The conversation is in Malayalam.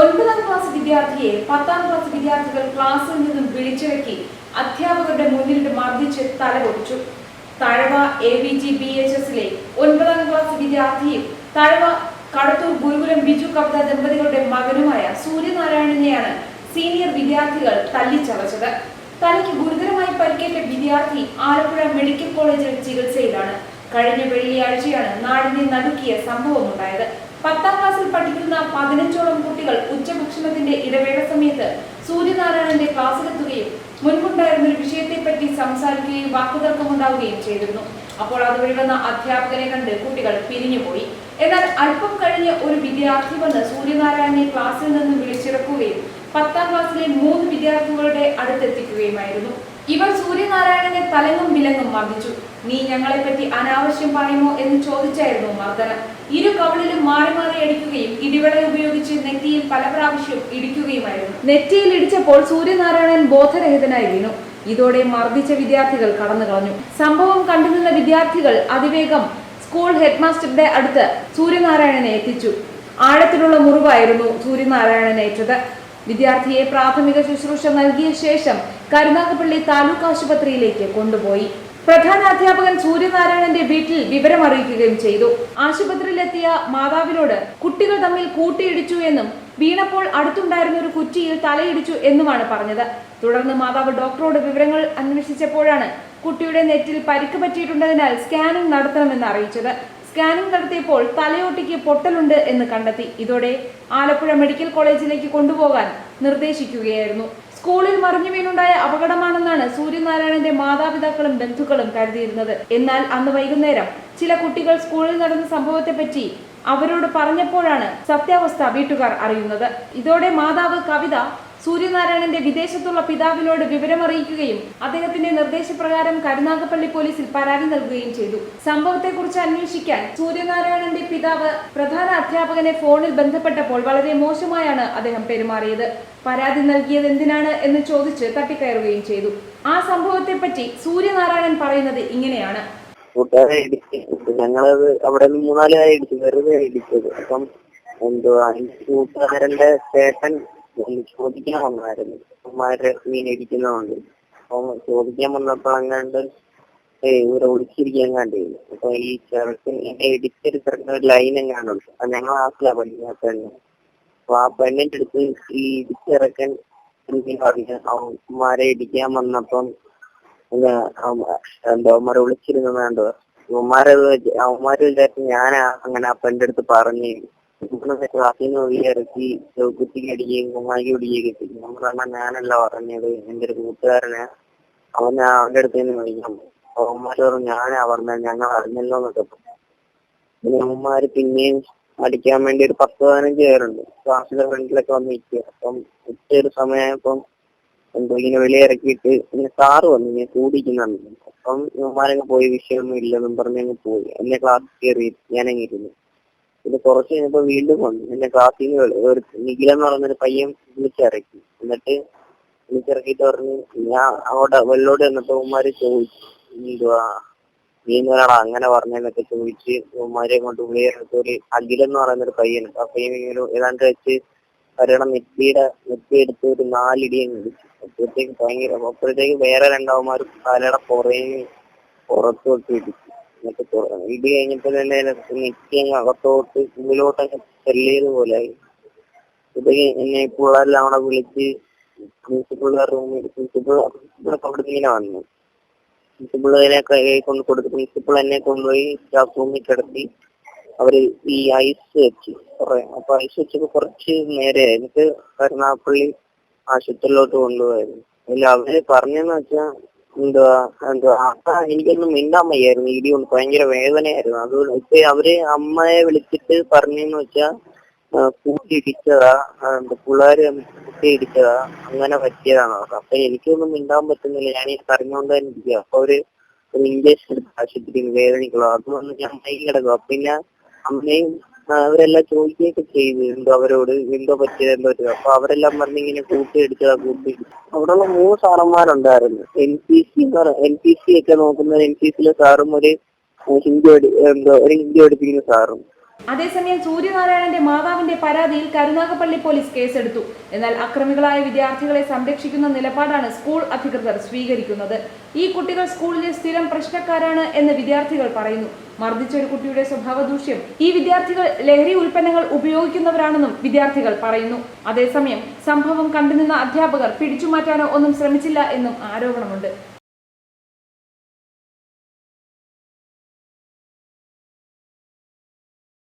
ഒൻപതാം ക്ലാസ് വിദ്യാർത്ഥിയെ പത്താം ക്ലാസ് വിദ്യാർത്ഥികൾ ക്ലാസ്സിൽ നിന്നും വിളിച്ചിറക്കി അധ്യാപകരുടെ മുന്നിലിട്ട് മർദ്ദിച്ച് തലപൊടിച്ചു. Thazhava A V G B H എസിലെ ഒൻപതാം ക്ലാസ് വിദ്യാർത്ഥിയും തഴവ കടത്തൂർ ഗുരുകുലം ബിജു കവിത ദമ്പതികളുടെ മകനുമായ സൂര്യനാരായണനെയാണ് സീനിയർ വിദ്യാർത്ഥികൾ തല്ലിച്ചവച്ചത്. തലയ്ക്ക് ഗുരുതരമായി പരിക്കേറ്റ വിദ്യാർത്ഥി ആലപ്പുഴ മെഡിക്കൽ കോളേജിൽ ചികിത്സയിലാണ്. കഴിഞ്ഞ വെള്ളിയാഴ്ചയാണ് നാടിനെ നടുക്കിയ സംഭവമുണ്ടായത്. പത്താം ക്ലാസ്സിൽ പഠിക്കുന്ന പതിനഞ്ചോളം കുട്ടികൾ ഉച്ചഭക്ഷണത്തിന്റെ ഇടവേള സമയത്ത് സൂര്യനാരായണന്റെ ക്ലാസ്സിലെത്തുകയും മുൻപുണ്ടായിരുന്ന ഒരു വിഷയത്തെപ്പറ്റി സംസാരിക്കുകയും വാക്കുതർക്കമുണ്ടാവുകയും ചെയ്തിരുന്നു. അപ്പോൾ അതുവഴി വന്ന അധ്യാപകനെ കണ്ട് കുട്ടികൾ പിരിഞ്ഞുപോയി. എന്നാൽ അല്പം കഴിഞ്ഞ് ഒരു വിദ്യാർത്ഥി വന്ന് സൂര്യനാരായണനെ ക്ലാസ്സിൽ നിന്ന് വിളിച്ചിറക്കുകയും പത്താം ക്ലാസ്സിലെ മൂന്ന് വിദ്യാർത്ഥികളുടെ അടുത്തെത്തിക്കുകയുമായിരുന്നു. ഇവർ സൂര്യനാരായണനെ തലങ്ങും വിലങ്ങും മർദ്ദിച്ചു നീ ഞങ്ങളെ പറ്റി അനാവശ്യം പറയുമോ എന്ന് ചോദിച്ചായിരുന്നു മർദ്ദനം. ഇരു കവളിലും മാറി മാറി അടിക്കുകയും ഇടിവള ഉപയോഗിച്ച് നെറ്റിയിൽ പല പ്രാവശ്യം ഇടിക്കുകയുമായിരുന്നു. നെറ്റിയിൽ ഇടിച്ചപ്പോൾ സൂര്യനാരായണൻ ബോധരഹിതനായി വീണു. ഇതോടെ മർദ്ദിച്ച വിദ്യാർത്ഥികൾ കടന്നു കളഞ്ഞു. സംഭവം കണ്ടുനിന്ന വിദ്യാർത്ഥികൾ അതിവേഗം സ്കൂൾ ഹെഡ്മാസ്റ്ററുടെ അടുത്ത് സൂര്യനാരായണനെ എത്തിച്ചു. ആഴത്തിലുള്ള മുറിവായിരുന്നു സൂര്യനാരായണനേറ്റത്. വിദ്യാർത്ഥിയെ പ്രാഥമിക ശുശ്രൂഷ നൽകിയ ശേഷം കരുനാഗപ്പള്ളി താലൂക്ക് ആശുപത്രിയിലേക്ക് കൊണ്ടുപോയി. പ്രധാന അധ്യാപകൻ സൂര്യനാരായണന്റെ വീട്ടിൽ വിവരം അറിയിക്കുകയും ചെയ്തു. ആശുപത്രിയിലെത്തിയ മാതാവിനോട് കുട്ടികൾ തമ്മിൽ കൂട്ടിയിടിച്ചു എന്നും വീണപ്പോൾ അടുത്തുണ്ടായിരുന്ന ഒരു കുറ്റിയിൽ തലയിടിച്ചു എന്നുമാണ് പറഞ്ഞത്. തുടർന്ന് മാതാവ് ഡോക്ടറോട് വിവരങ്ങൾ അന്വേഷിച്ചപ്പോഴാണ് കുട്ടിയുടെ നെറ്റിൽ പരിക്ക് പറ്റിയിട്ടുണ്ടതിനാൽ സ്കാനിംഗ് നടത്തണമെന്ന് അറിയിച്ചത്. സ്കാനിംഗ് നടത്തിയപ്പോൾ തലയോട്ടിക്ക് പൊട്ടലുണ്ട് എന്ന് കണ്ടെത്തി. ഇതോടെ ആലപ്പുഴ മെഡിക്കൽ കോളേജിലേക്ക് കൊണ്ടുപോകാൻ നിർദ്ദേശിക്കുകയായിരുന്നു. സ്കൂളിൽ മറിഞ്ഞു വീണുണ്ടായ അപകടമാണെന്നാണ് സൂര്യനാരായണന്റെ മാതാപിതാക്കളും ബന്ധുക്കളും കരുതിയിരുന്നത്. എന്നാൽ അന്ന് വൈകുന്നേരം ചില കുട്ടികൾ സ്കൂളിൽ നടന്ന സംഭവത്തെപ്പറ്റി അവരോട് പറഞ്ഞപ്പോഴാണ് സത്യാവസ്ഥ വീട്ടുകാർ അറിയുന്നത്. ഇതോടെ മാതാവ് കവിത സൂര്യനാരായണന്റെ വിദേശത്തുള്ള പിതാവിനോട് വിവരമറിയിക്കുകയും അദ്ദേഹത്തിന്റെ നിർദ്ദേശപ്രകാരം കരുനാഗപ്പള്ളി പോലീസിൽ പരാതി നൽകുകയും ചെയ്തു. സംഭവത്തെക്കുറിച്ച് അന്വേഷിക്കാൻ സൂര്യനാരായണന്റെ പിതാവ് പ്രധാന അധ്യാപകനെ ഫോണിൽ ബന്ധപ്പെട്ടപ്പോൾ വളരെ മോശമായാണ് അദ്ദേഹം പെരുമാറിയത്. പരാതി നൽകിയത് എന്തിനാണ് എന്ന് ചോദിച്ച് തട്ടിക്കയറുകയും ചെയ്തു. ആ സംഭവത്തെപ്പറ്റി സൂര്യനാരായണൻ പറയുന്നത് ഇങ്ങനെയാണ്. ഞങ്ങളത് അവിടെ നിന്ന് മൂന്നാൽ വെറുതെ ഇടിച്ചത് അപ്പം എന്തുവാ കൂട്ടുകാരന്റെ ചേട്ടൻ ഒന്ന് ചോദിക്കാൻ വന്നായിരുന്നു. അമ്മമാരെ മീൻ ഇരിക്കുന്നതുകൊണ്ട്. അപ്പം ചോദിക്കാൻ വന്നപ്പോൾ അങ്ങാണ്ട് ഇവരെ ഒളിച്ചിരിക്കാൻ കണ്ടിരുന്നു. അപ്പൊ ഈ ചെറുക്കൻ എന്നെ ഇടിച്ചൊരു ചെറുക്കൻ ഒരു ലൈൻ എങ്ങാണ്ടുണ്ട് അപ്പൊ ഞങ്ങൾ ആക്കിലാ പഠിക്കുന്ന പെണ്ണ് അപ്പൊ ആ പെണ്ണിന്റെ അടുത്ത് ഈ ഇടിച്ചിറക്കൻ പറഞ്ഞു അവന്മാരെ ഇടിക്കാൻ വന്നപ്പം എന്താ അവന്മാരെ വിളിച്ചിരുന്നാണ്ട് അവന്മാരെ അവന്മാര് വിചാരിച്ചു ഞാനാ അങ്ങനെ ആ പെണ്ണിന്റെ അടുത്ത് പറഞ്ഞു ക്ലാസ്സിൽ നിന്ന് ഇറക്കി കുത്തിക്ക് അടിക്കുകയും കുമ്മാക്കി പിടിക്കുകയൊക്കെ ചെയ്യും നമ്മൾ ഞാനല്ല പറഞ്ഞത് എന്റെ ഒരു കൂട്ടുകാരനെ അവൻ അവന്റെ അടുത്ത് നിന്ന് അവന്മാര് പറഞ്ഞു ഞാനാ പറഞ്ഞത് ഞങ്ങൾ അറിഞ്ഞല്ലോ എന്നൊക്കെ പറഞ്ഞു. പിന്നെ അവന്മാര് പിന്നെയും അടിക്കാൻ വേണ്ടി ഒരു പത്ത് പതിനഞ്ച് പേരുണ്ട് ക്ലാസ്സിലെ ഫ്രണ്ടിലൊക്കെ വന്ന് നിൽക്കുക അപ്പം ഉച്ച ഒരു എന്തോ ഇങ്ങനെ വെളിയിറക്കിയിട്ട് ഇങ്ങനെ സാറ് വന്നു ഇങ്ങനെ കൂടിക്കുന്നുണ്ട് അപ്പം ഇവന്മാരങ്ങ് പോയി വിഷയമൊന്നും ഇല്ലെന്നും പറഞ്ഞങ്ങ് പോയി എന്നെ ക്ലാസ് കയറി ഞാനങ്ങ് ഇരുന്നു പിന്നെ കുറച്ച് കഴിഞ്ഞപ്പോ വീണ്ടും വന്നു. എന്റെ ക്ലാസ്സിൽ ഒരു നിഖിലെന്ന് പറഞ്ഞൊരു പയ്യൻ വിളിച്ചിറക്കി. എന്നിട്ട് വിളിച്ചിറക്കിയിട്ട് പറഞ്ഞു ഞാൻ അവിടെ വെള്ളോട് വന്നപ്പോ ഉമ്മാര് ചോദിച്ചു. നീ എന്നൊരാളാ അങ്ങനെ പറഞ്ഞെന്നൊക്കെ ചോദിച്ച് ഉമ്മാരെ കൊണ്ട് ഉള്ളിയൊരു ഒരു അഖിലെന്ന് പറയുന്നൊരു പയ്യൻ. ആ പയ്യൻ ഇങ്ങനെ ഏതാണ്ട് വെച്ച് അവരുടെ നെറ്റിയുടെ നെറ്റി എടുത്ത് ഒരു നാലിടി ഇടിച്ചു അപ്പോഴത്തേക്ക് ഭയങ്കര അപ്പോഴത്തേക്ക് വേറെ രണ്ടാവന്മാർ കാലയുടെ പുറകെ പുറത്തു ഇടിച്ചു. എന്നിട്ട് പുറ- ഇടി കഴിഞ്ഞപ്പോ തന്നെ അകത്തോട്ട് അങ്ങ് ചെല്ലിയത് പോലെയായി ഇത് എന്നെ പിള്ളേരെല്ലാം അവിടെ വിളിച്ച് പ്രിൻസിപ്പളുടെ റൂമിൽ പ്രിൻസിപ്പിൾ അവിടെ ഇങ്ങനെ വന്നു. പ്രിൻസിപ്പളിനെ കൈ കൊണ്ട് കൊടുത്ത് പ്രിൻസിപ്പിൾ എന്നെ കൊണ്ടുപോയി സ്റ്റാഫ് റൂമിൽ കിടത്തി. അവർ ഈ ഐസ് വെച്ച് കുറെ അപ്പൊ ഐസ് വെച്ചപ്പോ കുറച്ച് നേരെ എനിക്ക് കരുനാപ്പള്ളി ആശുപത്രിയിലോട്ട് കൊണ്ടുപോയായിരുന്നു അതിൽ അവർ പറഞ്ഞെന്ന് വെച്ചാ എന്തുവാ എന്തുവാ? അപ്പ എനിക്കൊന്നും മിണ്ടാൻ വയ്യായിരുന്നു ഇടി കൊണ്ട് ഭയങ്കര വേദനയായിരുന്നു. അതുകൊണ്ട് ഇപ്പൊ അവർ അമ്മയെ വിളിച്ചിട്ട് പറഞ്ഞെന്ന് വെച്ചാ കൂട്ടി ഇടിച്ചതാ പിള്ളേര് കുട്ടി ഇടിച്ചതാ അങ്ങനെ പറ്റിയതാണ് അപ്പൊ എനിക്കൊന്നും മിണ്ടാൻ പറ്റുന്നില്ല. ഞാൻ ഈ പറഞ്ഞുകൊണ്ട് തന്നെ ഇരിക്കുക അപ്പൊ അവർ ഒരു ഇഞ്ചക്ഷൻ എടുത്ത് ആശുപത്രിയിൽ വേദനിക്കുള്ളൂ അത് ഞാൻ മൈ കിടക്കും അപ്പൊ പിന്നെ അമ്മയും അവരെല്ലാം ചോദിക്കുകയൊക്കെ ചെയ്തു. എന്തോ അവരോട് എന്തോ പറ്റിയത് എന്തോ പറ്റിയത്. അപ്പൊ അവരെല്ലാം പറഞ്ഞ് ഇങ്ങനെ കൂട്ടിയിടിച്ചതാ കൂട്ടി അവിടെയുള്ള മൂന്ന് സാറന്മാരുണ്ടായിരുന്നു. N P C N P C ഒക്കെ നോക്കുന്ന എൻ പി സിയിലെ സാറും ഒരു ഹിന്ദി എന്തോ ഒരു ഹിന്ദി പഠിപ്പിക്കുന്ന സാറും. അതേസമയം സൂര്യനാരായണന്റെ മാതാവിന്റെ പരാതിയിൽ കരുനാഗപ്പള്ളി പോലീസ് കേസെടുത്തു. എന്നാൽ അക്രമികളായ വിദ്യാർത്ഥികളെ സംരക്ഷിക്കുന്ന നിലപാടാണ് സ്കൂൾ അധികൃതർ സ്വീകരിക്കുന്നത്. ഈ കുട്ടികൾ സ്കൂളിലെ സ്ഥിരം പ്രശ്നക്കാരാണ് എന്ന് വിദ്യാർത്ഥികൾ പറയുന്നു. മർദ്ദിച്ച ഒരു കുട്ടിയുടെ സ്വഭാവ ദൂഷ്യം ഈ വിദ്യാർത്ഥികൾ ലഹരി ഉൽപ്പന്നങ്ങൾ ഉപയോഗിക്കുന്നവരാണെന്നും വിദ്യാർത്ഥികൾ പറയുന്നു. അതേസമയം സംഭവം കണ്ടുനിന്ന അധ്യാപകർ പിടിച്ചുമാറ്റാനോ ഒന്നും ശ്രമിച്ചില്ല എന്നും ആരോപണമുണ്ട്.